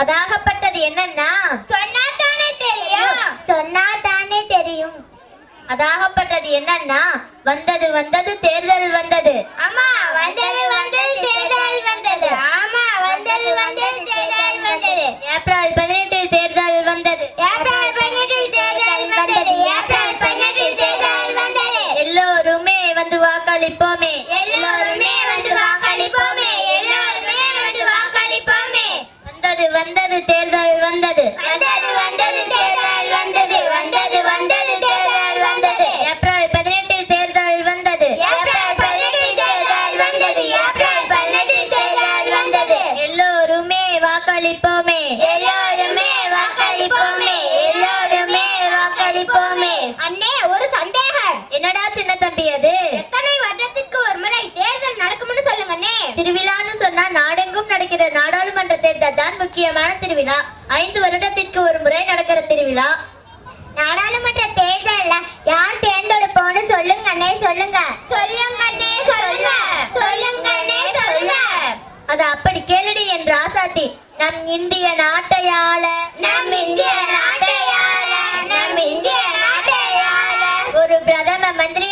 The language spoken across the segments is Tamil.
அதாகப்பட்டது என்னன்னா? சொன்னா தானே தெரியும். சொன்னா தானே தெரியும். அதாகப்பட்டது என்னன்னா வந்தது வந்தது தேர்தல் வந்தது. ஆமா வந்தது வந்தது தேர்தல் வந்தது. ஆமா வந்தது வந்தது தேர்தல் வந்தது. ஏப்ரல் வந்தது தேர்தல் வந்தது. வந்தது வந்தது தேர்தல் வந்தது. வந்தது வந்தது தேர்தல் வந்தது. ஏப்ரல் பதினெட்டில் தேர்தல் வந்தது. ஏப்ரல் பதினெட்டில் தேர்தல் வந்தது. ஏப்ரல் பதினெட்டில் தேர்தல் வந்தது. எல்லோருமே வாக்களிப்போம் வருகிற நாடாளுமன்ற தேர்தல் தான் முக்கியமான திருவிழா. ஐந்து வருடத்திற்கு ஒரு முறை நடக்கிற திருவிழா. நாடாளுமன்ற தேர்தல்ல யார் தேர்ந்தெடுப்போம்னு சொல்லுங்க சொல்லுங்க. சொல்லுங்க அண்ணே சொல்லுங்க. அது அப்படி கேளுடி என்று ஆசாத்தி. நம் இந்திய நாட்டையால. நம் இந்திய நாட்டையாள நம் இந்திய நாட்டையாள ஒரு பிரதம மந்திரி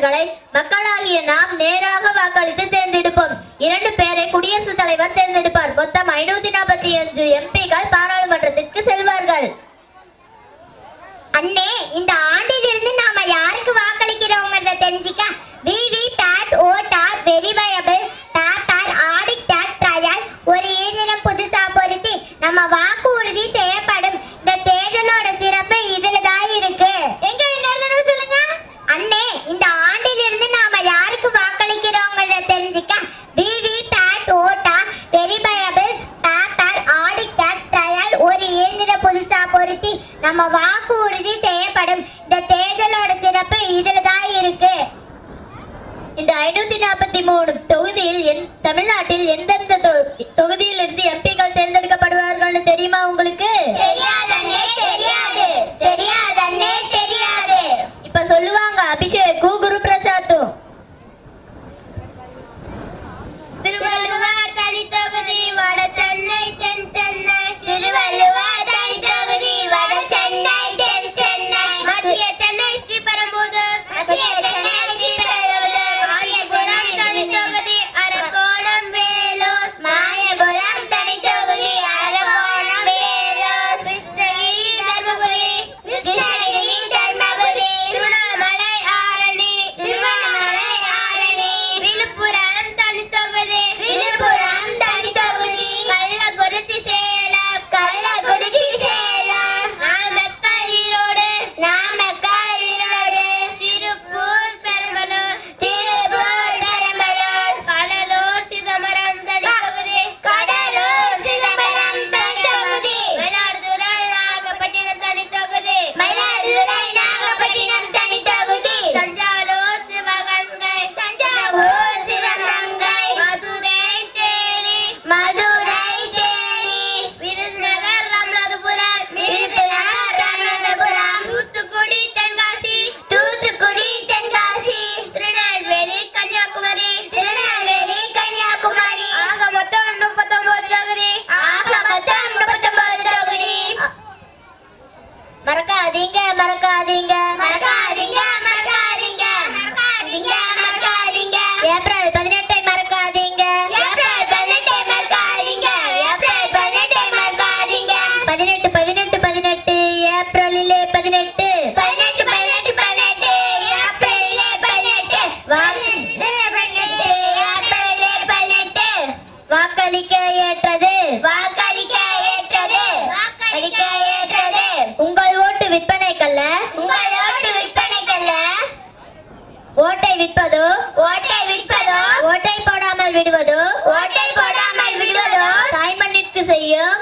தலைவர்களை மக்களாகிய நாம் நேராக வாக்களித்து தேர்ந்தெடுப்போம். இரண்டு பேரை குடியரசுத் தலைவர் தேர்ந்தெடுப்பார். மொத்தம் ஐநூத்தி நாற்பத்தி அஞ்சு எம்பிகள் பாராளுமன்றத்திற்கு செல்வார்கள். அண்ணே இந்த ஆண்டிலிருந்து நாம யாருக்கு வாக்களிக்கிறோங்கிறத தெரிஞ்சுக்க விவி பேட் ஓட் நம்ம வாக்கு உறுதி செய்யப்படும். இந்த தேர்தலோட சிறப்பு இதுல தான் இருக்கு. இந்த ஐநூத்தி நாற்பத்தி மூணு தொகுதியில் தமிழ்நாட்டில் எந்தெந்த தொகுதியில் இருந்து எம்பிக்கள் தேர்ந்தெடுக்க விடுவதோ? ஓட்டை போடாமல் விடுவதோ? தாய்மண்ணிற்கு செய்யும்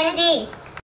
Henry.